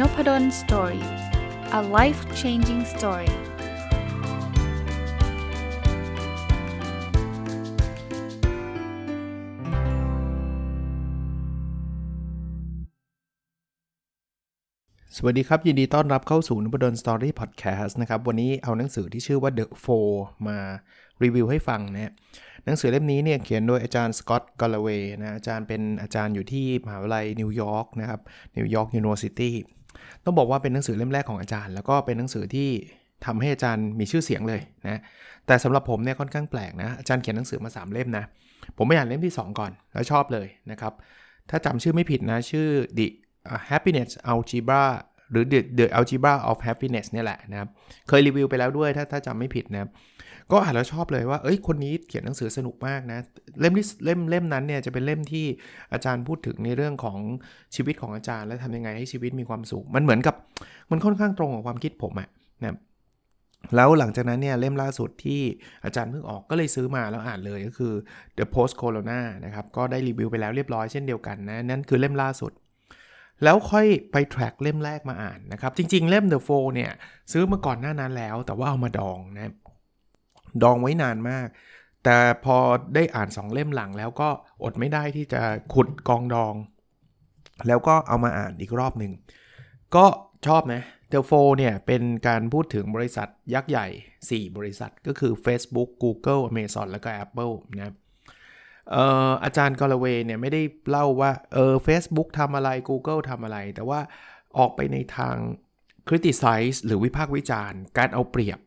n o p ด d o สตอรี่ a life changing story สวัสดีครับ ยินดีต้อนรับเข้าสู่นพดลสตอรี่พอดแคสต์นะครับ วันนี้เอาหนังสือที่ชื่อว่า The Four มารีวิวให้ฟังนะหนังสือเล่มนี้เนี่ยเขียนโดยอาจารย์สกอตต์กอลเวย์นะอาจารย์เป็นอาจารย์อยู่ที่มหาวิทยาลัยนิวยอร์กนะครับนิวยอร์กยูนิเวอร์ซิตี้ ต้องบอกว่าเป็นหนังสือเล่มแรกของอาจารย์ แล้วก็เป็นหนังสือที่ทำให้อาจารย์มีชื่อเสียงเลยนะ แต่สำหรับผมเนี่ยค่อนข้างแปลกนะ อาจารย์เขียนหนังสือมา 3 เล่มนะ ผมไม่อ่านเล่มที่ 2 ก่อน แล้วชอบเลยนะครับ ถ้าจำชื่อไม่ผิดนะ ชื่อ The Happiness Algebra หรือ The, The Algebra of Happiness เนี่ยแหละนะครับ เคยรีวิวไปแล้วด้วยถ้าถ้าจำไม่ผิดนะครับ ก็อ่านแล้วชอบเลยว่า เอ้ย คนนี้เขียนหนังสือสนุกมากนะ เล่มที่เล่มเล่มนั้นเนี่ยจะเป็นเล่มที่อาจารย์พูดถึงในเรื่องของชีวิตของอาจารย์ และทำยังไงให้ชีวิตมีความสุข มันเหมือนกับมันค่อนข้างตรงกับความคิดผมอะนะแล้วหลังจากนั้นเนี่ยเล่มล่าสุดที่อาจารย์เพิ่งออกก็เลยซื้อมาแล้วอ่านเลยก็คือ The Post Corona นะครับก็ได้รีวิวไปแล้วเรียบร้อยเช่นเดียวกันนะนั่นคือเล่มล่าสุด แล้วค่อยไปแทร็กเล่มแรกมาอ่านนะครับจริง ๆ เล่ม The Four เนี่ยซื้อมาก่อนหน้านั้นแล้ว แต่ว่าเอามาดองนะ ดองไว้นานมาก แต่พอได้อ่านสองเล่มหลังแล้วก็อดไม่ได้ที่จะขุดกองดอง แล้วก็เอามาอ่านอีกรอบหนึ่ง ก็ชอบนะเทลโฟเนี่ยเป็นการพูดถึงบริษัทยักษ์ใหญ่ 4 บริษัทก็คือ Facebook Google Amazon แล้วก็ Apple นะอาจารย์กอลเวเนี่ยไม่ได้เล่าว่าเออ Facebook ทำอะไร Google ทำอะไร แต่ว่าออกไปในทาง criticize หรือวิพากษ์วิจารณ์ การเอาเปรียบ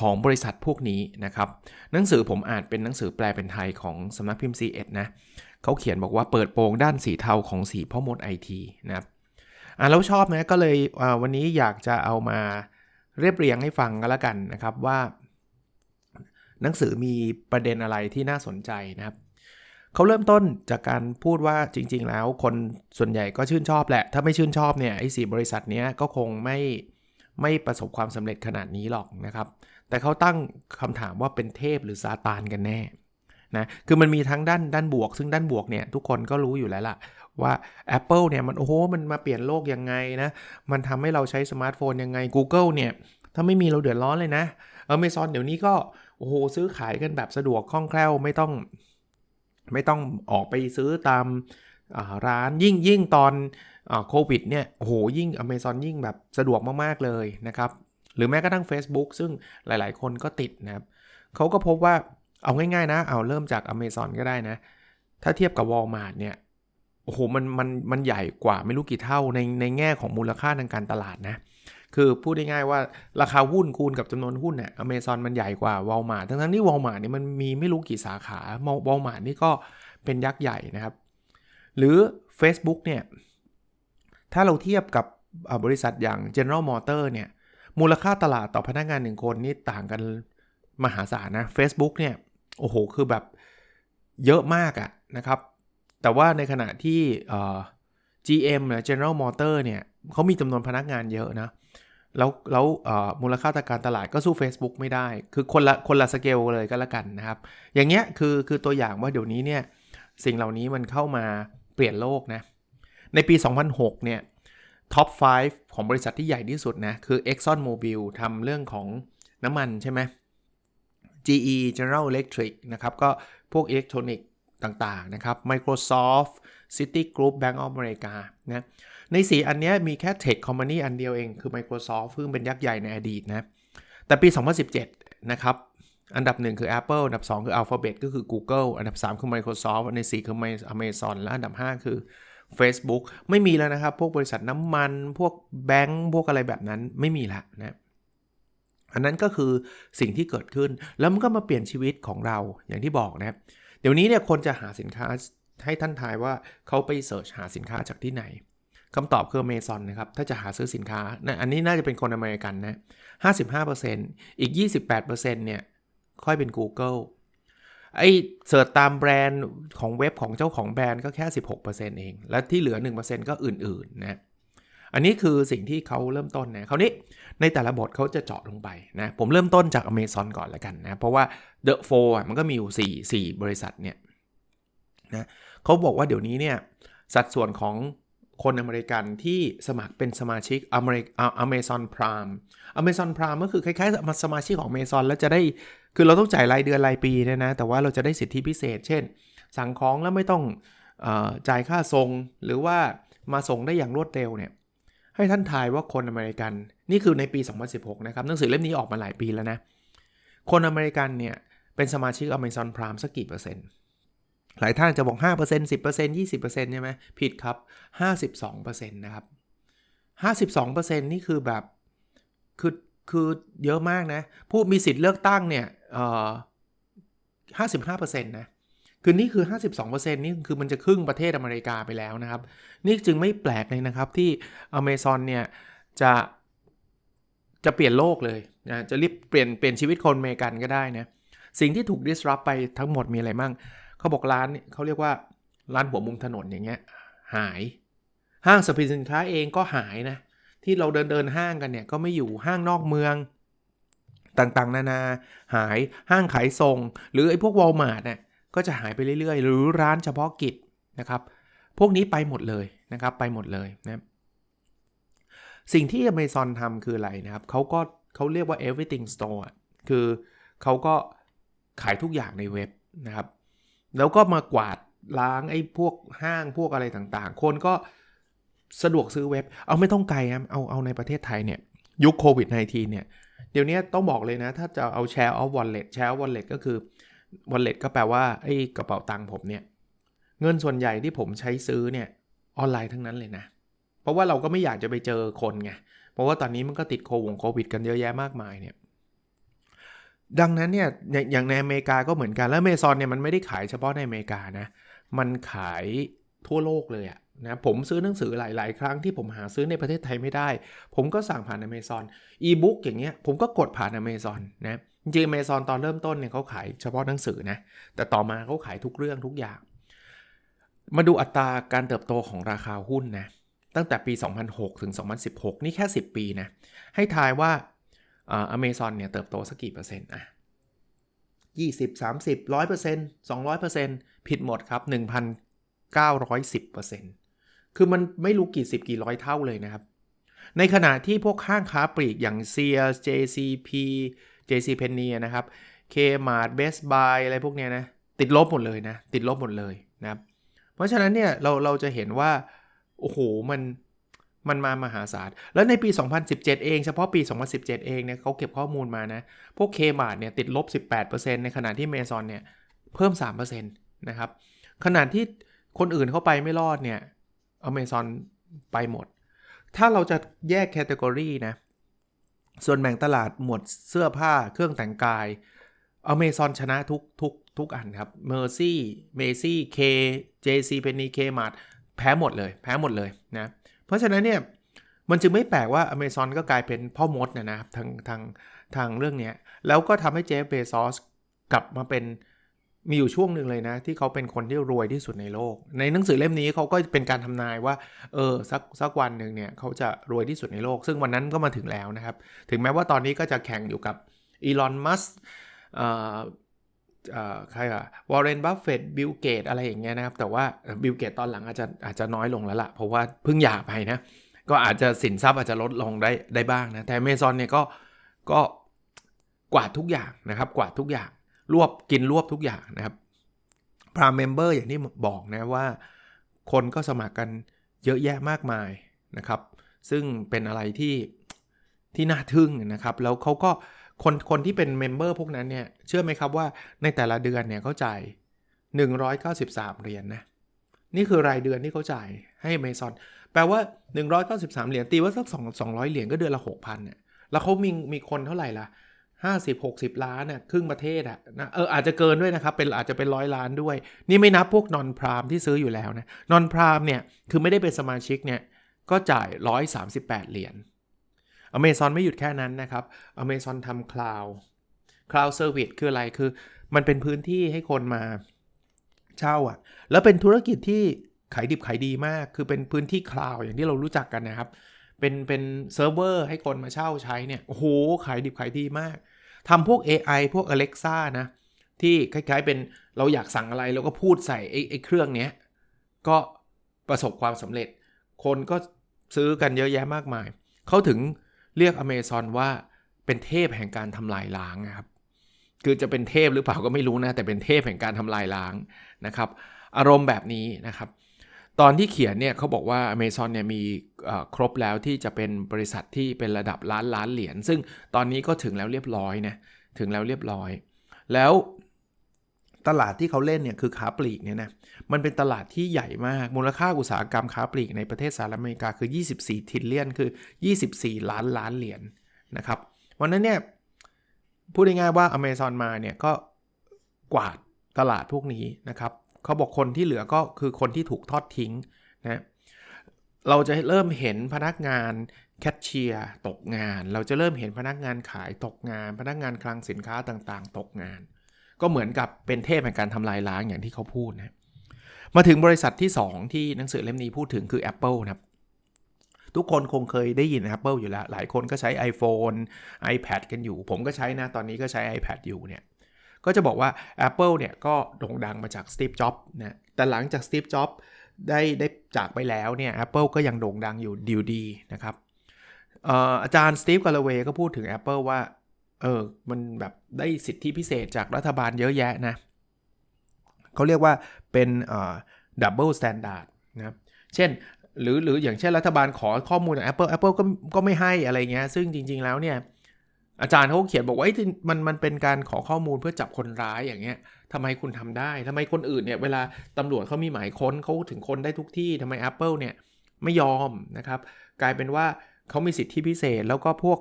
ของบริษัทพวกนี้นะครับ หนังสือผมอ่านเป็นหนังสือแปลเป็นไทยของสำนักพิมพ์ C1 นะเขาเขียนบอกว่าเปิดโปงด้านสีเทาของสีพ่อมดไอทีนะครับอ่านแล้วชอบนะก็เลยวันนี้อยากจะเอามาเรียบเรียงให้ฟังกันละกันนะครับว่า หนังสือมีประเด็นอะไรที่น่าสนใจนะครับเขาเริ่มต้นจากการพูดว่าจริง ๆ แล้วคนส่วนใหญ่ก็ชื่นชอบแหละ ถ้าไม่ชื่นชอบเนี่ยไอ้สีบริษัทนี้ก็คงไม่ไม่ประสบความสำเร็จขนาดนี้หรอกนะครับ แต่เขาตั้งคำถามว่าเป็นเทพหรือซาตานกันแน่นะคือมันมีทั้งด้านด้านบวก ซึ่งด้านบวกเนี่ยทุกคนก็รู้อยู่แล้วล่ะว่า Apple เนี่ยมันโอ้โหมันมาเปลี่ยนโลกยังไงนะ มันทำให้เราใช้สมาร์ทโฟนยังไง Google เนี่ยถ้าไม่มีเราเดือดร้อนเลยนะเออเมซอนเดี๋ยวนี้ก็โอ้โหซื้อขายกันแบบสะดวกคล่องแคล่วไม่ต้องไม่ต้องออกไปซื้อตามร้านยิ่งยิ่งตอนโควิดเนี่ยโอ้โหยิ่ง Amazon ยิ่งแบบสะดวกมาก ๆ เลยนะครับ หรือแม้กระทั่ง Facebook ซึ่งหลายๆ คนก็ติดนะครับเขาก็พบว่าเอาง่ายๆนะ เอาเริ่มจาก Amazon ก็ได้นะ ถ้าเทียบกับ Walmart เนี่ยโอ้โหมันมันมันใหญ่กว่าไม่รู้กี่เท่าในในแง่ของมูลค่าทางการตลาดนะ คือพูดง่ายๆว่าราคาหุ้นคูณกับจำนวนหุ้นเนี่ยอเมซอนมันใหญ่กว่า Walmart ทั้งๆที่ Walmart เนี่ยมันมีไม่รู้กี่สาขา Walmart นี่ก็เป็นยักษ์ใหญ่นะครับ หรือ Facebook เนี่ย ถ้าเราเทียบกับบริษัทอย่าง General Motor เนี่ย มูลค่าตลาดต่อพนักงานหนึ่งคนนี่ต่างกันมหาศาลนะ Facebook เนี่ย โอ้โห คือแบบเยอะมากอะนะครับ แต่ว่าในขณะที่ GM เนี่ย General Motor เนี่ยเขามีจำนวนพนักงานเยอะนะ แล้วแล้วมูลค่าตการตลาดก็สู้ Facebook ไม่ได้ คือคนละคนละสเกลเลยก็แล้วกันนะครับ อย่างเงี้ยคือคือตัวอย่างว่าเดี๋ยวนี้เนี่ยสิ่งเหล่านี้มันเข้ามาเปลี่ยนโลกนะ ในปี 2006 เนี่ย ท็อป 5 ของบริษัทที่ใหญ่ที่สุดนะ คือ Exxon Mobil ทำเรื่องของน้ำมันใช่ไหม GE General Electric นะครับก็พวกอิเล็กทรอนิกส์ต่างๆนะครับ Microsoft City Group Bank of America นะในสีอันนี้มีแค่ Tech Company อันเดียวเองคือ Microsoft ซึ่งเป็นยักษ์ใหญ่ในอดีตนะ แต่ปี 2017 นะครับ อันดับ 1 คือ Apple อันดับ 2 คือ Alphabet ก็คือ Google อันดับ 3 คือ Microsoft อันดับ4คือ Amazon และอันดับ 5 คือ Facebook ไม่มีแล้วนะครับ พวกบริษัทน้ำมัน พวกแบงก์พวกอะไรแบบนั้นไม่มีละนะอันนั้นก็คือสิ่งที่เกิดขึ้น แล้วมันก็มาเปลี่ยนชีวิตของเราอย่างที่บอกนะเดี๋ยวนี้เนี่ยคนจะหาสินค้าให้ท่านทายว่าเขาไปเสิร์ชหาสินค้าจากที่ไหนคำตอบคือเมซอนนะครับ ถ้าจะหาซื้อสินค้านะอันนี้น่าจะเป็นคนอเมริกันนะ 55%อีก 28%เนี่ย ค่อยเป็น Google ไอ้เสิร์ชตามแบรนด์ของเว็บของเจ้าของแบรนด์ก็แค่ 16%เอง และที่เหลือ 1%ก็อื่นๆนะอันนี้คือสิ่งที่เขาเริ่มต้นนะคราวนี้ในแต่ละบทเขาจะเจาะลงไปนะ ผมเริ่มต้นจาก Amazon ก่อนแล้วกันนะ เพราะว่า The Four มันก็มีอยู่ 4 4 บริษัทเนี่ยนะเขาบอกว่าเดี๋ยวนี้เนี่ยสัดส่วนของ คนอเมริกันที่สมัครเป็นสมาชิกอเมริกอเมซอนพรามอเมซอนพรามก็คือคล้ายๆสมาชิกของอเมซอนแล้วจะได้คือเราต้องจ่ายรายเดือนรายปีเนี่ยนะ แต่ว่าเราจะได้สิทธิพิเศษ เช่น สั่งของแล้วไม่ต้องอจ่ายค่าส่งหรือว่ามาส่งได้อย่างรวดเร็วเนี่ยให้ท่านทายว่าคนอเมริกันนี่คือในปี 2016 นะครับหนังสือเล่มนี้ออกมาหลายปีแล้วนะ คนอเมริกันเนี่ยเป็นสมาชิก Amazon Prime สักกี่เปอร์เซ็นต์ หลายท่านจะบอก 5% 10% 20%ใช่ไหมผิดครับ 52%นะครับ 52%นี่คือแบบคือคือเยอะมากนะ ผู้มีสิทธิ์เลือกตั้งเนี่ยเอ่อ55%นะคือนี่คือ 52%นี่คือมันจะครึ่งประเทศอเมริกาไปแล้วนะครับ นี่จึงไม่แปลกเลยนะครับที่ Amazon เนี่ยจะจะเปลี่ยนโลกเลยนะจะรีบเปลี่ยนเปลี่ยนชีวิตคนอเมริกันก็ได้นะสิ่งที่ถูก disrupt ไปทั้งหมดมีอะไรมั่ง เขาบอกร้านเขาเรียกว่าร้านหัวมุมถนนอย่างเงี้ยหาย ห้างสรรพสินค้าเองก็หายนะ ที่เราเดินเดินห้างกันเนี่ยก็ไม่อยู่ห้างนอกเมือง ต่างๆ นานาหายห้างขายส่ง หรือไอ้พวกวอลมาร์ทเนี่ยก็จะหายไปเรื่อยๆ หรือร้านเฉพาะกิจนะครับ พวกนี้ไปหมดเลยนะครับไปหมดเลยนะสิ่งที่ Amazon ทำคืออะไรนะครับเขาก็เขาเรียกว่า everything store คือเขาก็ขายทุกอย่างในเว็บนะครับ แล้วก็มากวาดล้างไอ้พวกห้างพวกอะไรต่างๆ คนก็สะดวกซื้อเว็บ เอาไม่ต้องไกลนะเอาเอาในประเทศไทยเนี่ย ยุคโควิด -19 เนี่ย เดี๋ยวนี้ต้องบอกเลยนะ ถ้าจะเอาแชร์ออฟวอลเล็ตแชร์วอลเล็ตก็คือวอลเล็ตก็แปลว่าไอ้กระเป๋าตังค์ผมเนี่ย เงินส่วนใหญ่ที่ผมใช้ซื้อเนี่ยออนไลน์ทั้งนั้นเลยนะ เพราะว่าเราก็ไม่อยากจะไปเจอคนไง เพราะว่าตอนนี้มันก็ติดโควิดกันเยอะแยะมากมายเนี่ย ดังนั้นเนี่ยอย่างในอเมริกาก็เหมือนกัน แล้วเมซอนเนี่ยมันไม่ได้ขายเฉพาะในอเมริกานะ มันขายทั่วโลกเลยอะนะผมซื้อหนังสือหลาย ๆ ครั้งที่ผมหาซื้อในประเทศไทยไม่ได้ ผมก็สั่งผ่านอเมซอนอีบุ๊กอย่างเงี้ยผมก็กดผ่านอเมซอนนะจริงอเมซอนตอนเริ่มต้นเนี่ยเขาขายเฉพาะหนังสือนะแต่ต่อมาเขาขายทุกเรื่องทุกอย่าง มาดูอัตราการเติบโตของราคาหุ้นนะตั้งแต่ปี 2006 ถึง 2016 นี่แค่ 10 ปีนะให้ทายว่า อเมซอนเนี่ยเติบโตสักกี่เปอร์เซ็นต์อะ20 30 100% 200%ผิดหมดครับ 1,910%คือมันไม่รู้กี่สิบกี่ร้อยเท่าเลยนะครับ ในขณะที่พวกห้างค้าปลีกอย่าง Sears JCP JC Penney นะครับ Kmart Best Buy อะไรพวกเนี้ยนะ ติดลบหมดเลยนะ ติดลบหมดเลยนะครับ เพราะฉะนั้นเนี่ยเราเราจะเห็นว่า โอ้โห มัน มันมามหาศาล แล้วในปี 2017 เองเฉพาะปี 2017 เองเนี่ยเขาเก็บข้อมูลมานะ พวกเคมาร์เนี่ยติดลบ 18%ในขณะที่เมซอนเนี่ยเพิ่ม 3%นะครับ ขณะที่คนอื่นเข้าไปไม่รอดเนี่ยอเมซอนไปหมด ถ้าเราจะแยกแคตตากรีนะ ส่วนแบ่งตลาดหมวดเสื้อผ้าเครื่องแต่งกายอเมซอนชนะทุกทุกทุกอันครับเมอร์ซี่เมซี่เคเจซีเพนนีเคมาร์ทแพ้หมดเลย แพ้หมดเลยนะ ราะฉะนั้นเนี่ยมันจึงไม่แปลกว่า Amazon ก็กลายเป็นพ่อมดนะนะครับทางทางทางเรื่องนี้แล้วก็ทำให้เจฟเบซอสกลับมาเป็นมีอยู่ช่วงหนึ่งเลยนะ ที่เขาเป็นคนที่รวยที่สุดในโลก ในหนังสือเล่มนี้เขาก็เป็นการทำนายว่าเออสักสักวันหนึ่งเนี่ยเขาจะรวยที่สุดในโลก ซึ่งวันนั้นก็มาถึงแล้วนะครับ ถึงแม้ว่าตอนนี้ก็จะแข่งอยู่กับอีลอนมัส ใครอะวอร์เรนบัฟเฟตต์บิลเกตอะไรอย่างเงี้ยนะครับ แต่ว่าบิลเกตตอนหลังอาจจะอาจจะน้อยลงแล้วละ่ะ เพราะว่าเพิ่งหย่าไปนะ ก็อาจจะสินทรัพย์อาจจะลดลงได้ได้บ้างนะ แต่เมซอนเนี่ยก็ก็กวาดทุกอย่างนะครับ กวาดทุกอย่าง รวบกินรวบทุกอย่างนะครับพรามเมมเบอร์อย่างที่บอกนะว่า คนก็สมัครกันเยอะแยะมากมายนะครับ ซึ่งเป็นอะไรที่ที่น่าทึ่งนะครับ แล้วเขาก็ คนคนที่เป็นเมมเบอร์พวกนั้นเนี่ยเชื่อไหมครับว่าในแต่ละเดือนเนี่ยเขาจ่าย193 เหรียญนนะนี่คือรายเดือนที่เขาจ่ายให้ Amazon แปลว่า 193 เหรียญตีว่าสัก2 200 เหรียญก็เดือนละ 6,000เนี่ยแล้วเขามีมีคนเท่าไหร่ล่ะ50 60 ล้านน่ะครึ่งประเทศอะนะเอออาจจะเกินด้วยนะครับเป็นอาจจะเป็นร้อยล้านด้วย นี่ไม่นับพวกนอนพรามที่ซื้ออยู่แล้วนะนอนพรามเนี่ยคือไม่ได้เป็นสมาชิกเนี่ยก็จ่าย 138 เหรียญ Amazon ไม่หยุดแค่นั้นนะครับ Amazon ทำ Cloud Cloud Service คืออะไรคือ มันเป็นพื้นที่ให้คนมาเช่าอะ่ะ แล้วเป็นธุรกิจที่ขายดิบขายดีมาก คือเป็นพื้นที่คลาวอย่างที่เรารู้จักกันนะครับ เป็นเป็นเซิร์ฟเวอร์ให้คนมาเช่าใช้เนี่ย โอ้โห ขายดิบขายดีมากทำพวก AI พวก Alexa นะ ที่คล้ายๆเป็นเราอยากสั่งอะไรแล้วก็พูดใส่ไอ้ไอ้เครื่องเนี้ย ก็ประสบความสำเร็จ คนก็ซื้อกันเยอะแยะมากมาย เขาถึง เรียกอเมซอนว่าเป็นเทพแห่งการทำลายล้างนะครับ คือจะเป็นเทพหรือเปล่าก็ไม่รู้นะ แต่เป็นเทพแห่งการทำลายล้างนะครับ อารมณ์แบบนี้นะครับ ตอนที่เขียนเนี่ยเขาบอกว่า Amazon เนี่ยมีครบแล้วที่จะเป็นบริษัทที่เป็นระดับล้านล้านเหรียญซึ่งตอนนี้ก็ถึงแล้วเรียบร้อยนะถึงแล้วเรียบร้อย แล้ว ตลาดที่เขาเล่นเนี่ยคือค้าปลีกเนี่ยนะมันเป็นตลาดที่ใหญ่มากมูลค่าอุตสาหกรรมค้าปลีกในประเทศสหรัฐอเมริกาคือ 24ทิลเลียนคือ 24 ล้านล้านเหรียญนนะครับวันนั้นเนี่ยพูดง่ายๆว่า Amazon มาเนี่ยก็กวาดตลาดพวกนี้นะครับเขาบอกคนที่เหลือก็คือคนที่ถูกทอดทิ้งนะเราจะเริ่มเห็นพนักงานแคชเชียร์ตกงาน เราจะเริ่มเห็นพนักงานขายตกงาน พนักงานคลังสินค้าต่างๆ ตกงาน ก็เหมือนกับเป็นเทพแห่งการทำลายล้างอย่างที่เขาพูดนะมาถึงบริษัทที่ 2 ที่หนังสือเล่มนี้พูดถึงคือ Apple นะครับทุกคนคงเคยได้ยิน Apple อยู่แล้ว หลายคนก็ใช้ iPhone iPad กันอยู่ ผมก็ใช้นะ ตอนนี้ก็ใช้ iPad อยู่เนี่ย ก็จะบอกว่า Apple เนี่ยก็โด่งดังมาจาก Steve Jobs นะ แต่หลังจาก Steve Jobs ได้ได้จากไปแล้วเนี่ย Apple ก็ยังโด่งดังอยู่ดีดีนะครับอาจารย์ Steve Galloway ก็พูดถึง Apple ว่า เออมันแบบได้สิทธิพิเศษจากรัฐบาลเยอะแยะนะเขาเรียกว่าเป็นดับเบิลสแตนดาร์ดนะเช่นหรือหรืออย่างเช่นรัฐบาลขอข้อมูลจาก Apple Apple ก็ก็ไม่ให้อะไรเงี้ย ซึ่งจริง ๆแล้วเนี่ย อาจารย์เขาเขียนบอกว่ามันมันเป็นการขอข้อมูลเพื่อจับคนร้ายอย่างเงี้ยทำไมคุณทำได้ทำไมคนอื่นเนี่ย เวลาตำรวจเขามีหมายค้นเขาถึงคนได้ทุกที่ทำไม Apple เนี่ยไม่ยอมนะครับ กลายเป็นว่าเขามีสิทธิพิเศษแล้วก็พวก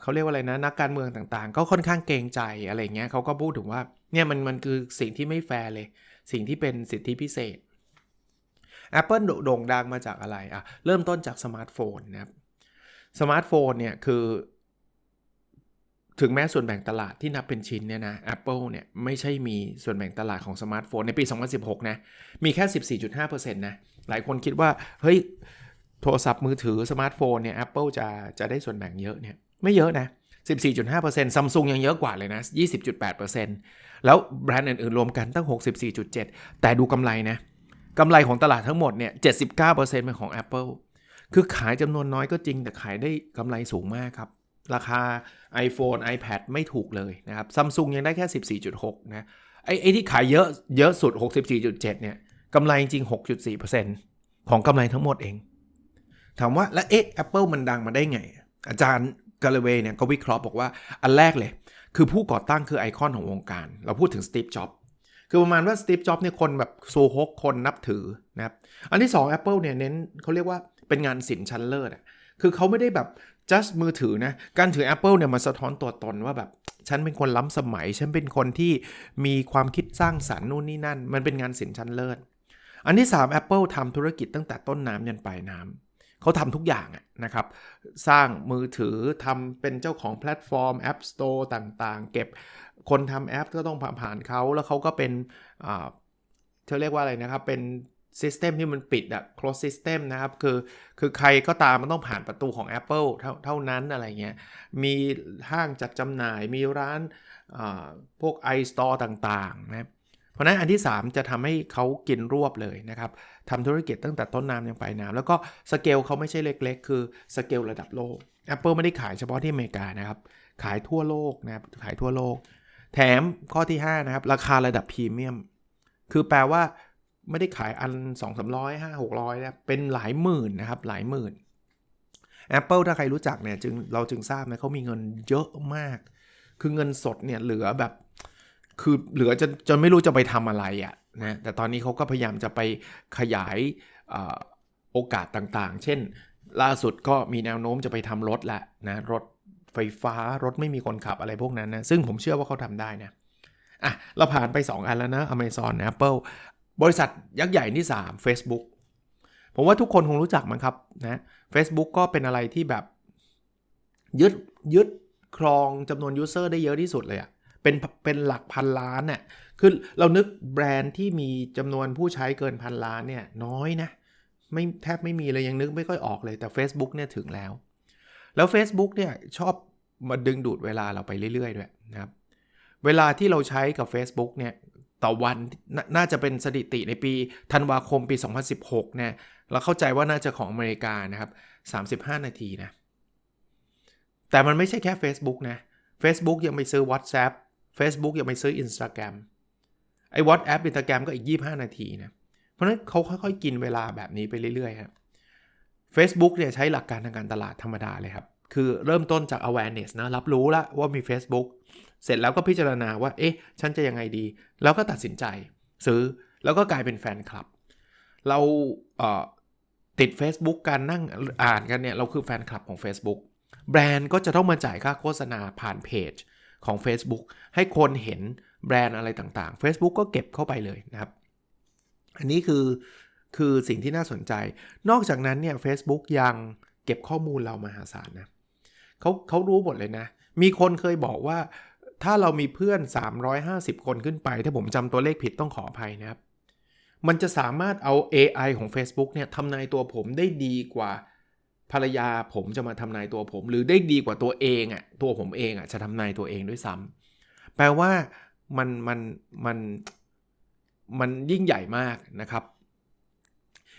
เขาเรียกว่าอะไรนะนักการเมืองต่างๆ ก็ค่อนข้างเกรงใจอะไรเงี้ยเขาก็พูดถึงว่าเนี่ยมันมันคือสิ่งที่ไม่แฟร์เลย สิ่งที่เป็นสิทธิพิเศษ Apple โด่งดังมาจากอะไรอะเริ่มต้นจากสมาร์ทโฟนนะครับสมาร์ทโฟนเนี่ยคือ ถึงแม้ส่วนแบ่งตลาดที่นับเป็นชิ้นเนี่ยนะ Apple เนี่ยไม่ใช่มีส่วนแบ่งตลาดของสมาร์ทโฟน ในปี 2016 นะ มีแค่ 14.5%นะ หลายคนคิดว่า เฮ้ย โทรศัพท์มือถือสมาร์ทโฟนเนี่ย Apple จะจะได้ส่วนแบ่งเยอะเนี่ย ไม่เยอะนะ 14.5%ซัมซุงยังเยอะกว่าเลยนะ 20.8%แล้วแบรนด์อื่นๆ รวมกันตั้ง 64.7 แต่ดูกำไรนะกำไรของตลาดทั้งหมดเนี่ย 79%เป็นของ Apple คือขายจำนวนน้อยก็จริง แต่ขายได้กำไรสูงมากครับ ราคา iPhone iPad ไม่ถูกเลยนะครับซัมซุงยังได้แค่ 14.6 นะไอ้ไอที่ขายเยอะเยอะสุด 64.7 เนี่ยกำไรจริง 6.4%ของกำไรทั้งหมดเอง ถามว่าแล้วเอ๊ะ Apple มันดังมาได้ไง อาจารย์ กาเลเวเนี่ยก็วิเคราะห์บอกว่าอันแรกเลย คือผู้ก่อตั้งคือไอคอนของวงการ เราพูดถึงสตีฟจ็อบคือประมาณว่าสตีฟจ็อบเนี่ยคนแบบโซฮกคนนับถือนะครับอันที่ 2 Apple เนี่ยเน้นเขาเรียกว่าเป็นงานศิลป์ชั้นเลิศอะคือเขาไม่ได้แบบ just มือถือนะ การถือ Apple เนี่ยมันสะท้อนตัวตนว่าแบบ ฉันเป็นคนล้ำสมัย ฉันเป็นคนที่มีความคิดสร้างสรรค์นู่นนี่นั่น มันเป็นงานศิลป์ชั้นเลิศ อันที่ 3 Apple ทำธุรกิจตั้งแต่ต้นน้ำยันปลายน้ำ เขาทำทุกอย่างนะครับ สร้างมือถือทำเป็นเจ้าของแพลตฟอร์ม App Store ต่างๆ เก็บคนทำแอปก็ต้องผ่านเขา แล้วเขาก็เป็นเธอเรียกว่าอะไรนะครับ เป็นซิสเต็มที่มันปิดอะ close system นะครับ คือ คือใครก็ตามมันต้องผ่านประตูของ Apple เท่าเท่านั้นอะไรเงี้ย มีห้างจัดจำหน่าย มีร้านพวก iStore ต่างๆนะครับ เพราะนั้นอันที่ 3 จะทำให้เขากินรวบเลยนะครับทำธุรกิจตั้งแต่ต้นน้ำยังปลายน้ำแล้วก็สเกลเขาไม่ใช่เล็กๆ คือสเกลระดับโลก Apple ไม่ได้ขายเฉพาะที่อเมริกานะครับ ขายทั่วโลกนะครับขายทั่วโลก แถมข้อที่ 5 นะครับ ราคาระดับพรีเมียม คือแปลว่าไม่ได้ขายอัน 2 3 0 0 5 600นะเป็นหลายหมื่นนะครับ หลายหมื่น Apple ถ้าใครรู้จักเนี่ยจึงเราจึงทราบนะเขามีเงินเยอะมาก คือเงินสดเนี่ยเหลือแบบ คือเหลือจนจนไม่รู้จะไปทำอะไรอะ่ะนะแต่ตอนนี้เขาก็พยายามจะไปขยายโอกาสต่างๆ เช่น ล่าสุดก็มีแนวโน้มจะไปทำรถแหละนะรถไฟฟ้ารถไม่มีคนขับอะไรพวกนั้นนะ ซึ่งผมเชื่อว่าเขาทำได้นะอะเราผ่านไป 2 อันแล้วนะ Amazon Apple บริษัทยักษ์ใหญ่ที่ 3 Facebook ผมว่าทุกคนคงรู้จักมั้งครับนะ Facebook ก็เป็นอะไรที่แบบยึดยึดครองจำนวนยูเซอร์ได้เยอะที่สุดเลยอะ เป็นเป็นหลักพันล้านเนี่ยคือเรานึกแบรนด์ที่มีจำนวนผู้ใช้เกินพันล้านเนี่ยน้อยนะไม่แทบไม่มีเลยยังนึกไม่ค่อยออกเลยแต่ Facebook เนี่ยถึงแล้ว แล้ว Facebook เนี่ยชอบมาดึงดูดเวลาเราไปเรื่อยๆด้วยนะครับ เวลาที่เราใช้กับ Facebook เนี่ยต่อวันนน่าจะเป็นสถิติในปีธันวาคมปี 2016เนี่ยเราเข้าใจว่าน่าจะของอเมริกานะครับ 35 นาทีนะ แต่มันไม่ใช่แค่ Facebook นะ Facebook ยังไปซื้อ WhatsApp Facebook ยังไปซื้อ Instagram ไอ้ WhatsApp Instagram ก็อีก 25 นาทีนะ เพราะนั้นเขาค่อยๆ กินเวลาแบบนี้ไปเรื่อยๆครับ Facebook เนี่ยใช้หลักการทางการตลาดธรรมดาเลยครับ คือเริ่มต้นจาก awareness นะ รับรู้แล้วว่ามี Facebook เสร็จแล้วก็พิจารณาว่า เอ๊ะ ฉันจะยังไงดี แล้วก็ตัดสินใจ ซื้อ แล้วก็กลายเป็นแฟนคลับ เราเติด Facebook การนั่งอ่านกันเนี่ย เราคือแฟนคลับของ Facebook แบรนด์ก็จะต้องมาจ่ายค่าโฆษณาผ่านเพจ ของ Facebook ให้คนเห็นแบรนด์อะไรต่างๆ Facebook ก็เก็บเข้าไปเลยนะครับ อันนี้คือคือสิ่งที่น่าสนใจ นอกจากนั้นเนี่ย Facebook ยังเก็บข้อมูลเรามหาศาลนะเขาเขารู้หมดเลยนะ มีคนเคยบอกว่าถ้าเรามีเพื่อน 350 คนขึ้นไป ถ้าผมจำตัวเลขผิดต้องขออภัยนะครับ มันจะสามารถเอา AI ของ Facebook เนี่ยทำนายตัวผมได้ดีกว่า ภรรยาผมจะมาทำนายตัวผม หรือได้ดีกว่าตัวเองอะ่ะตัวผมเองอะ่ะจะทำนายตัวเองด้วยซ้ำแปลว่ามันมันมันมันยิ่งใหญ่มากนะครับ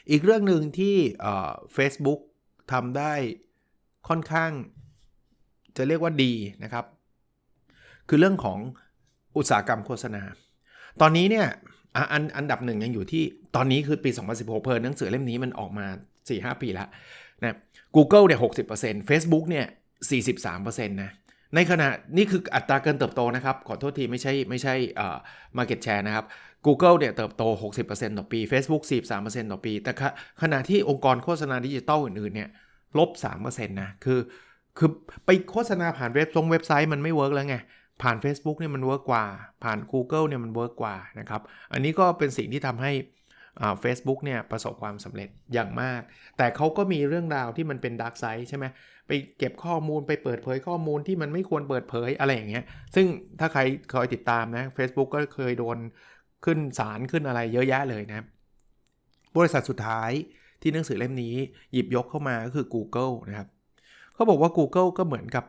อีกเรื่องหนึ่งที่เฟซบุ๊กทำได้ค่อนข้างจะเรียกว่าดีนะครับ คือเรื่องของอุตสาหกรรมโฆษณา ตอนนี้เนี่ยอันอันดับหนึ่งยังอยู่ที่ตอนนี้คือปี 2016 เพลินหนังสือเล่มนี้มันออกมา 4-5 ปีแล้ว นะ Google เนี่ย60% Facebook เนี่ย43%นะ ในขณะนี่คืออัตราการเติบโตนะครับ ขอโทษทีไม่ใช่ไม่ใช่เอ่อ market share นะครับ Google เนี่ยเติบโต 60%ต่อปี Facebook 43%ต่อปี แต่ขณะที่องค์กรโฆษณาดิจิตอลอื่นๆเนี่ยลบ3%นะคือคือไปโฆษณาผ่านเว็บทรงเว็บไซต์มันไม่เวิร์กแล้วไง ผ่าน Facebook เนี่ยมันเวิร์กกว่า ผ่าน Google เนี่ยมันเวิร์กกว่านะครับ อันนี้ก็เป็นสิ่งที่ทำให้ เฟซบุ๊กเนี่ยประสบความสำเร็จอย่างมาก แต่เขาก็มีเรื่องราวที่มันเป็นดาร์กไซด์ใช่ไหมไปเก็บข้อมูลไปเปิดเผยข้อมูลที่มันไม่ควรเปิดเผยอะไรอย่างเงี้ยซึ่งถ้าใครคอยติดตามนะ Facebook ก็เคยโดนขึ้นศาลขึ้นอะไรเยอะแยะเลยนะบริษัทสุดท้ายที่หนังสือเล่มนี้หยิบยกเข้ามาก็คือ Google นะครับเขาบอกว่า Google ก็เหมือนกับ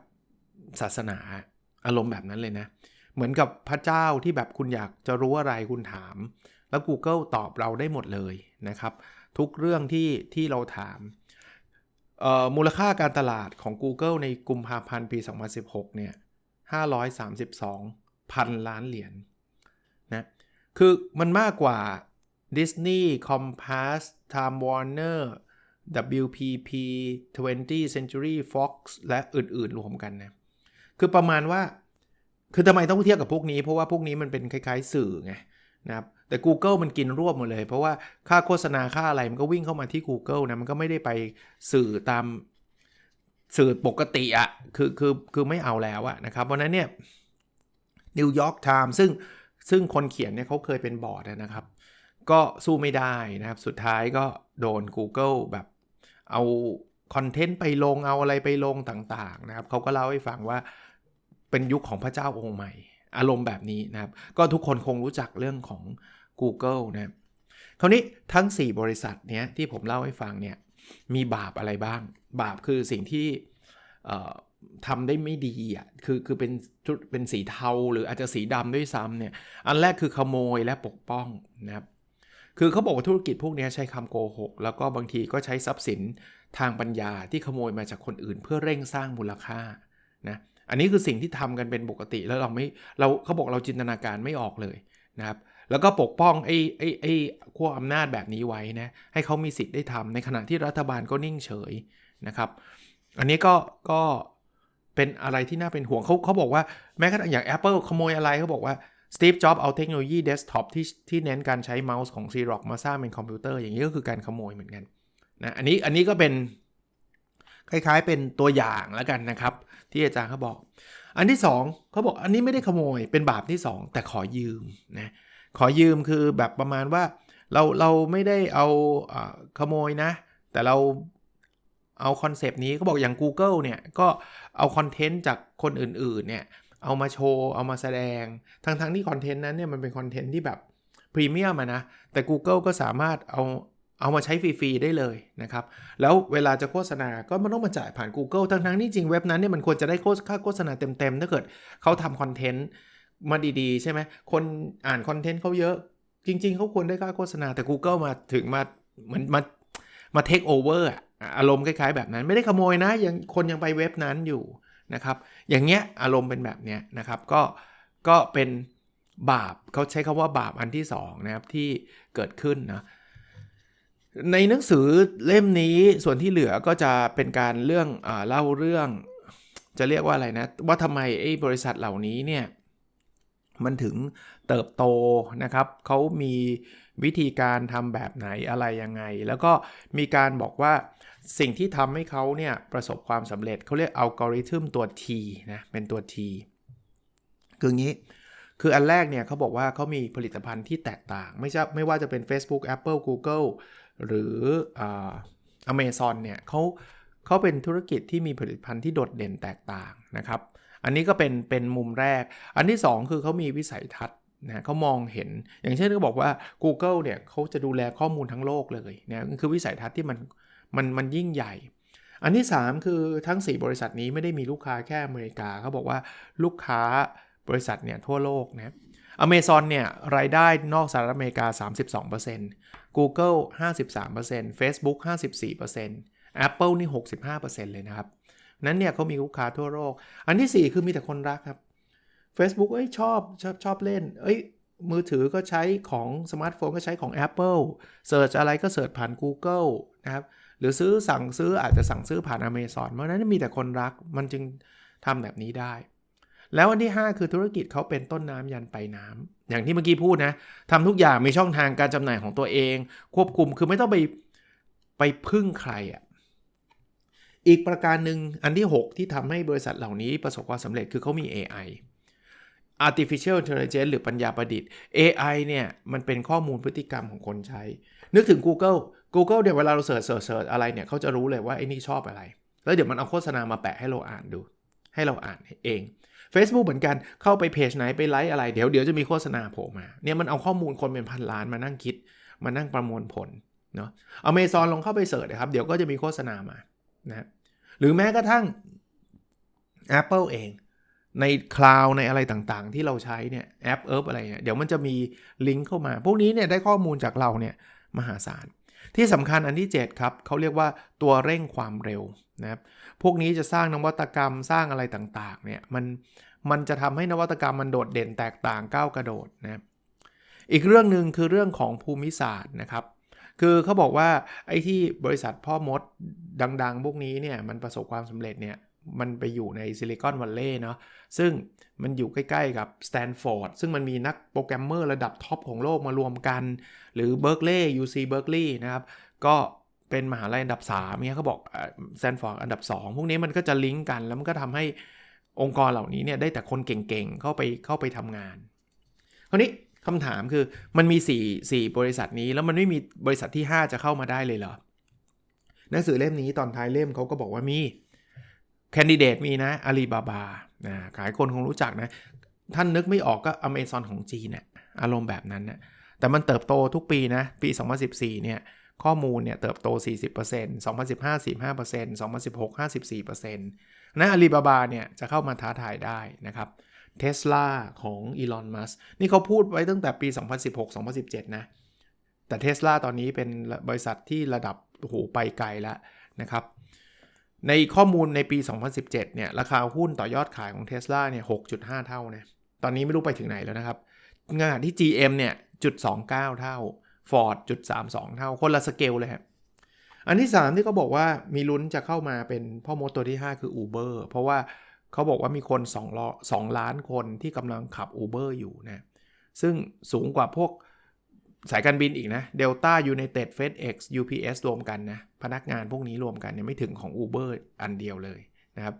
ศาสนาอารมณ์แบบนั้นเลยนะ เหมือนกับพระเจ้าที่แบบคุณอยากจะรู้อะไรคุณถาม แล้ว Google ตอบเราได้หมดเลยนะครับ ทุกเรื่องที่ที่เราถามมูลค่าการตลาดของ Google ในกุมภาพันธ์ปี 2016 เนี่ย 532 พันล้านเหรียญนนะคือมันมากกว่า Disney, Compass, Time Warner, WPP, 20th Century Fox และอื่นๆ รวมกันนะ คือประมาณว่า คือทำไมต้องเทียบกับพวกนี้ เพราะว่าพวกนี้มันเป็นคล้าย ๆ สื่อไงนะครับ แต่ Google มันกินรวบหมดเลย เพราะว่าค่าโฆษณาค่าอะไรมันก็วิ่งเข้ามาที่ Google นะ มันก็ไม่ได้ไปสื่อตามสื่อปกติอะคือคือคือไม่เอาแล้วอะนะครับ เพราะนั้นเนี่ยนิวยอร์กไทม์ซึ่งซึ่งคนเขียนเนี่ยเขาเคยเป็นบอร์ดนะครับ ก็สู้ไม่ได้นะครับ สุดท้ายก็โดน Google แบบเอาคอนเทนต์ไปลงเอาอะไรไปลงต่างๆนะครับเขาก็เล่าให้ฟังว่าเป็นยุคของพระเจ้าองค์ใหม่ อารมณ์แบบนี้นะครับ ก็ทุกคนคงรู้จักเรื่องของ Google นะคราวนี้ทั้ง 4 บริษัทเนี้ยที่ผมเล่าให้ฟังเนี่ยมีบาปอะไรบ้าง บาปคือสิ่งที่ทำได้ไม่ดีอะคือคือเป็นเป็นสีเทาหรืออาจจะสีดำด้วยซ้ำเนี่ยอันแรกคือขโมยและปกป้องนะครับคือเขาบอกว่าธุรกิจพวกนี้ใช้คำโกหก แล้วก็บางทีก็ใช้ทรัพย์สินทางปัญญาที่ขโมยมาจากคนอื่น เพื่อเร่งสร้างมูลค่านะ อันนี้คือสิ่งที่ทำกันเป็นปกติแล้วเราไม่เราเขาบอกเราจินตนาการไม่ออกเลยนะครับแล้วก็ปกป้องไอ้ไอ้ไอ้ขั้วอำนาจแบบนี้ไว้นะให้เขามีสิทธิ์ได้ทำในขณะที่รัฐบาลก็นิ่งเฉยนะครับ อันนี้ก็ก็เป็นอะไรที่น่าเป็นห่วงเขาเขาบอกว่าแม้กระทั่งอย่าง Apple ขโมยอะไรเขาบอกว่าสตีฟจ็อบเอาเทคโนโลยีเดสก์ท็อปที่ที่เน้นการใช้เมาส์ของ Xerox มาสร้างเป็นคอมพิวเตอร์อย่างนี้ก็คือการขโมยเหมือนกันนะอันนี้อันนี้ก็เป็น คล้ายๆ เป็นตัวอย่างแล้วกันนะครับ ที่อาจารย์เขาบอก อันที่2เขาบอกอันนี้ไม่ได้ขโมยเป็นบาปที่ 2 แต่ขอยืมนะขอยืมคือแบบประมาณว่าเราเราไม่ได้เอาขโมยนะ แต่เราเอาคอนเซปต์นี้เขาบอกอย่าง Google เนี่ยก็เอาคอนเทนต์จากคนอื่นๆเนี่ยเอามาโชว์ เอามาแสดง ทั้งๆทที่คอนเทนต์นั้นเนี่ยมันเป็นคอนเทนต์ที่แบบพรีเมียมนะ แต่ Google ก็สามารถเอา เอามาใช้ฟรีๆได้เลยนะครับ แล้วเวลาจะโฆษณาก็มันต้องมาจ่ายผ่าน Google ทั้งๆที่จริงเว็บนั้นเนี่ยมันควรจะได้ค่าโฆษณาเต็มๆ ถ้าเกิดเขาทำคอนเทนต์มาดีๆ ใช่ไหม คนอ่านคอนเทนต์เขาเยอะจริง ๆเขาควรได้ค่าโฆษณาแต่ Google มาถึงมาเหมือนมามาเทคโอเวอร์อารมณ์คล้ายๆ แบบนั้น ไม่ได้ขโมยนะยังคนยังไปเว็บนั้นอยู่นะครับ อย่างเงี้ยอารมณ์เป็นแบบเนี้ยนะครับก็ก็เป็นบาปเขาใช้คาว่าบาปอันที่2นะครับที่เกิดขึ้นนะ ในหนังสือเล่มนี้ส่วนที่เหลือก็จะเป็นการเรื่องอเล่าเรื่อง จะเรียกว่าอะไรนะ ว่าทำไมไอ้บริษัทเหล่านี้เนี่ยมันถึงเติบโตนะครับเขามีวิธีการทำแบบไหนอะไรยังไง แล้วก็มีการบอกว่าสิ่งที่ทำให้เขาเนี่ยประสบความสำเร็จเขาเรียกอัลกอริทึมตัว T นะเป็นตัว T คืองี้คืออันแรกเนี่ยเขาบอกว่าเขามีผลิตภัณฑ์ที่แตกต่าง ไม่ใช่ไม่ว่าจะเป็น Facebook Apple Google หรืออเมซอนเนี่ยเขาเขาเป็นธุรกิจที่มีผลิตภัณฑ์ที่โดดเด่นแตกต่างนะครับ อันนี้ก็เป็นเป็นมุมแรก อันที่ 2 คือเขามีวิสัยทัศน์นะเขามองเห็น อย่างเช่นเขาบอกว่า Google เนี่ยเขาจะดูแลข้อมูลทั้งโลกเลยนะคือวิสัยทัศน์ที่มันมันมันยิ่งใหญ่ อันที่ 3 คือทั้ง 4 บริษัทนี้ไม่ได้มีลูกค้าแค่อเมริกาเขาบอกว่าลูกค้าบริษัทเนี่ยทั่วโลกนะ อเมซอนเนี่ยรายได้นอกสหรัฐอเมริกา 32% Google 53% Facebook 54% Apple นี่ 65%เลยนะครับ นั้นเนี่ยเขามีลูกค้าทั่วโลก อันที่ 4 คือมีแต่คนรักครับ Facebook เอ้ยชอบชอบชอบเล่น เอ้ยมือถือก็ใช้ของสมาร์ทโฟนก็ใช้ของ Apple เสิร์ชอะไรก็เสิร์ชผ่าน Google นะครับหรือซื้อสั่งซื้ออาจจะสั่งซื้อผ่าน Amazon เพราะนั้นมีแต่คนรักมันจึงทำแบบนี้ได้ แล้วอันที่ 5 คือธุรกิจเขาเป็นต้นน้ำยันไปน้ำอย่างที่เมื่อกี้พูดนะทำทุกอย่างมีช่องทางการจำหน่ายของตัวเอง ควบคุมคือไม่ต้องไปไปพึ่งใครอะ่ะอีกประการหนึ่งอันที่ 6 ที่ทำให้บริษัทเหล่านี้ประสบความสำเร็จคือเขามี AI artificial intelligence หรือปัญญาประดิษฐ์ AI เนี่ยมันเป็นข้อมูลพฤติกรรมของคนใช้ นึกถึง Google Google เดี๋ยวเวลาเราเสิร์ชเสิร์ชอะไรเนี่ยเขาจะรู้เลยว่าไอ้นี่ชอบอะไร แล้วเดี๋ยวมันเอาโฆษณามาแปะให้เราอ่านดู ให้เราอ่านเอง Facebook เหมือนกันเข้าไปเพจไหนไปไลค์อะไรเดี๋ยวเดี๋ยวจะมีโฆษณาโผล่มาเนี่ยมันเอาข้อมูลคนเป็นพันล้านมานั่งคิด มานั่งประมวลผลเนาะอเมซอนลองเข้าไปเสิร์ชนะครับเดี๋ยวก็จะมีโฆษณามานะหรือแม้กระทั่ง Apple เองในคลาวในอะไรต่างๆ ที่เราใช้เนี่ยแอปเอิร์อะไรเนี่ยเดี๋ยวมันจะมีลิงก์เข้ามา พวกนี้เนี่ยได้ข้อมูลจากเราเนี่ยมหาศาล ที่สำคัญอันที่ 7 ครับเขาเรียกว่าตัวเร่งความเร็วนะครับ พวกนี้จะสร้างนวัตกรรมสร้างอะไรต่างๆเนี่ยมันมันจะทำให้นวัตกรรมมันโดดเด่นแตกต่างก้าวกระโดดนะอีกเรื่องหนึ่งคือเรื่องของภูมิศาสตร์นะครับคือเขาบอกว่าไอ้ที่บริษัทพ่อมดดัง ๆ พวกนี้เนี่ยมันประสบความสำเร็จเนี่ยมันไปอยู่ในซิลิคอนวัลเลย์เนาะซึ่งมันอยู่ใกล้ ๆ กับสแตนฟอร์ดซึ่งมันมีนักโปรแกรมเมอร์ระดับท็อปของโลกมารวมกัน หรือเบิร์กลีย์ยูซีเบิร์กลีย์นะครับ ก็ เป็นมหาลัยอันดับ3เนี่ยเขาบอกแตนฟอร์ดอันดับ 2 พวกนี้มันก็จะลิงก์กัน แล้วมันก็ทำให้องค์กรเหล่านี้เนี่ยได้แต่คนเก่งๆ เข้าไปเข้าไปทำงาน คราวนี้คำถามคือมันมี 4 4 บริษัทนี้ แล้วมันไม่มีบริษัทที่ 5 จะเข้ามาได้เลยเหรอ หนังสือเล่มนี้ตอนท้ายเล่มเขาก็บอกว่ามีแคนดิเดตมีนะอาลีบาบานะขายคนคงรู้จักนะ ท่านนึกไม่ออกก็อเมซอนของจีนเนี่ยอารมณ์แบบนั้นนะแต่มันเติบโตทุกปีนะ ปี 2014 เนี่ย ข้อมูลเนี่ยเติบโต 40% 2015 45% 2016 54%นะอาลีบาบาเนี่ยจะเข้ามาท้าทายได้นะครับเทสลาของอีลอน มัสนี่เขาพูดไว้ตั้งแต่ปี 2016-2017 นะ แต่เทสลาตอนนี้เป็นบริษัทที่ระดับโหไปไกลแล้วนะครับ ในข้อมูลในปี 2017 เนี่ย ราคาหุ้นต่อยอดขายของเทสลาเนี่ย 6.5 เท่านะ ตอนนี้ไม่รู้ไปถึงไหนแล้วนะครับ งานที่ GM เนี่ยจุด29 เท่า Ford จุด32 เท่า คนละสเกลเลยครับอันที่ 3 ที่เขาบอกว่ามีลุ้นจะเข้ามาเป็นพ่อมดตัวที่ 5 คือ Uber เพราะว่าเขาบอกว่ามีคน2ล้อ2ล้านคนที่กำลังขับ Uber อยู่นะซึ่งสูงกว่าพวกสายการบินอีกนะ Delta United FedEx UPS รวมกันนะ พนักงานพวกนี้รวมกันเนี่ยไม่ถึงของ Uber อันเดียวเลยนะครับ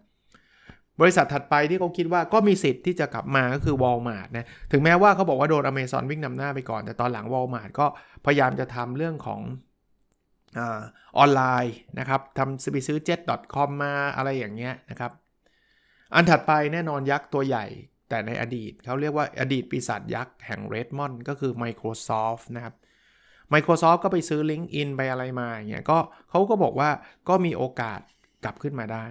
บริษัทถัดไปที่เขาคิดว่าก็มีสิทธิ์ที่จะกลับมาก็คือ Walmart นะถึงแม้ว่าเขาบอกว่าโดน Amazon วิ่งนำหน้าไปก่อน แต่ตอนหลัง Walmart ก็พยายามจะทำเรื่องของออนไลน์นะครับทำไปซื้อ jet.com มาอะไรอย่างเงี้ยนะครับ อันถัดไปแน่นอนยักษ์ตัวใหญ่ แต่ในอดีตเขาเรียกว่าอดีตปีศาจยักษ์แห่ง Redmond ก็คือ Microsoft นะครับ Microsoft ก็ไปซื้อ LinkedIn ไปอะไรมาอย่างเงี้ยก็เขาก็บอกว่าก็มีโอกาสกลับขึ้นมาได้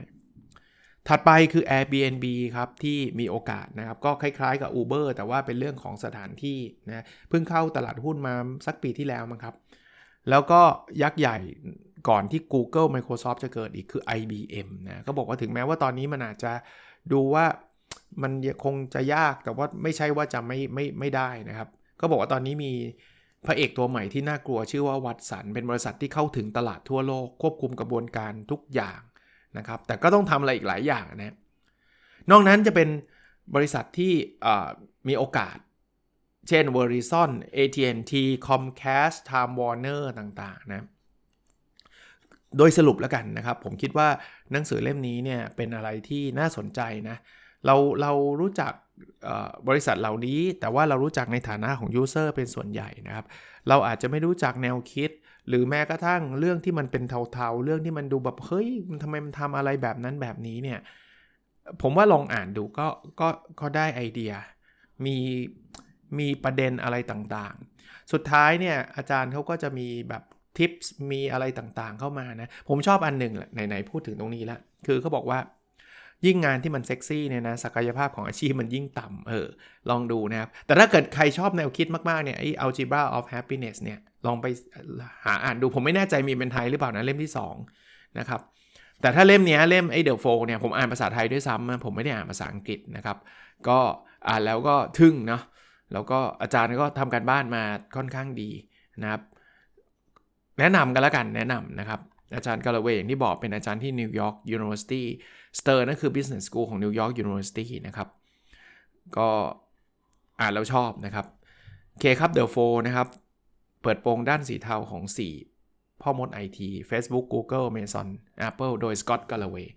ถัดไปคือ Airbnb ครับ ที่มีโอกาสนะครับ ก็คล้ายๆกับ Uber แต่ว่าเป็นเรื่องของสถานที่นะเพิ่งเข้าตลาดหุ้นมาสักปีที่แล้วมั้งครับ แล้วก็ยักษ์ใหญ่ก่อนที่ Google Microsoft จะเกิดอีกคือ IBM นะก็บอกว่าถึงแม้ว่าตอนนี้มันอาจจะดูว่ามันคงจะยากแต่ว่าไม่ใช่ว่าจะไม่ไม่ไม่ได้นะครับ ก็บอกว่าตอนนี้มีพระเอกตัวใหม่ที่น่ากลัวชื่อว่าวัตสันเป็นบริษัทที่เข้าถึงตลาดทั่วโลกควบคุมกระบวนการทุกอย่าง นะครับ แต่ก็ต้องทำอะไรอีกหลายอย่างนะ นอกนั้นจะเป็นบริษัทที่มีโอกาส เช่น Verizon AT&T Comcast Time Warner ต่างๆนะ โดยสรุปแล้วกันนะครับ ผมคิดว่าหนังสือเล่มนี้เนี่ยเป็นอะไรที่น่าสนใจนะ เราเรารู้จักบริษัทเหล่านี้ แต่ว่าเรารู้จักในฐานะของยูเซอร์เป็นส่วนใหญ่นะครับ เราอาจจะไม่รู้จักแนวคิด หรือแม้กระทั่งเรื่องที่มันเป็นเทาๆ เรื่องที่มันดูแบบเฮ้ยมันทำไมมันทำอะไรแบบนั้นแบบนี้เนี่ย ผมว่าลองอ่านดูก็ก็ก็ได้ไอเดีย มีมีประเด็นอะไรต่างๆ สุดท้ายเนี่ยอาจารย์เขาก็จะมีแบบทิปส์มีอะไรต่างๆเข้ามานะ ผมชอบอันหนึ่งแหละไหนๆพูดถึงตรงนี้แล้วคือเขาบอกว่า ยิ่งงานที่มันเซ็กซี่เนี่ยนะศักยภาพของอาชีพมันยิ่งต่ำเออลองดูนะครับ แต่ถ้าเกิดใครชอบแนวคิดมากๆเนี่ยไอ้ algebra of happiness เนี่ยลองไปหาอ่านดูผมไม่แน่ใจมีเป็นไทยหรือเปล่านะเล่มที่2นะครับแต่ถ้าเล่มนี้เล่มไอ้ The Four เนี่ยผมอ่านภาษาไทยด้วยซ้ำผมไม่ได้อ่านภาษาอังกฤษนะครับ ก็อ่านแล้วก็ทึ่งเนาะแล้วก็อาจารย์ก็ทำการบ้านมาค่อนข้างดีนะครับ แนะนำกันแล้วกันแนะนำนะครับ อาจารย์กาลเวอย่างที่บอกเป็นอาจารย์ที่นิวยอร์กยูนิเวอร์ซิตี้ สเตอร์นั่นคือ Business School ของนิวยอร์กยูนิเวอร์ซิตี้นะครับ ก็อ่านแล้วชอบนะครับเคครับเดอะโฟนะครับ เปิดโปงด้านสีเทาของ 4 พ่อมดไอที Facebook Google Amazon Apple โดย Scott Galloway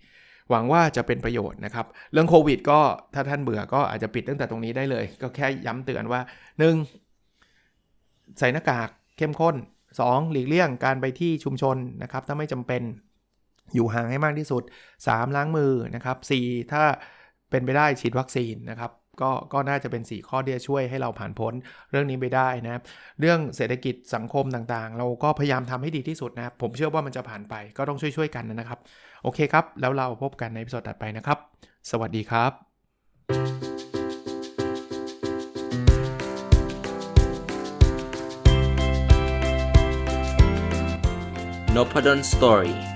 หวังว่าจะเป็นประโยชน์นะครับ เรื่องโควิดก็ถ้าท่านเบื่อก็อาจจะปิดตั้งแต่ตรงนี้ได้เลย ก็แค่ย้ำเตือนว่า 1. ใส่หน้ากากเข้มข้น 2. หลีกเลี่ยงการไปที่ชุมชนนะครับ ถ้าไม่จำเป็น อยู่ห่างให้มากที่สุด 3 ล้างมือนะครับ4ถ้าเป็นไปได้ฉีดวัคซีนนะครับก็ก็น่าจะเป็น 4 ข้อที่จะช่วยให้เราผ่านพ้นเรื่องนี้ไปได้นะครับเรื่องเศรษฐกิจสังคมต่างๆ เราก็พยายามทำให้ดีที่สุดนะครับผมเชื่อว่ามันจะผ่านไปก็ต้องช่วยๆกันนะครับ โอเคครับ แล้วเราพบกันในพิสดถัดไปนะครับ สวัสดีครับ n o p a d o n Story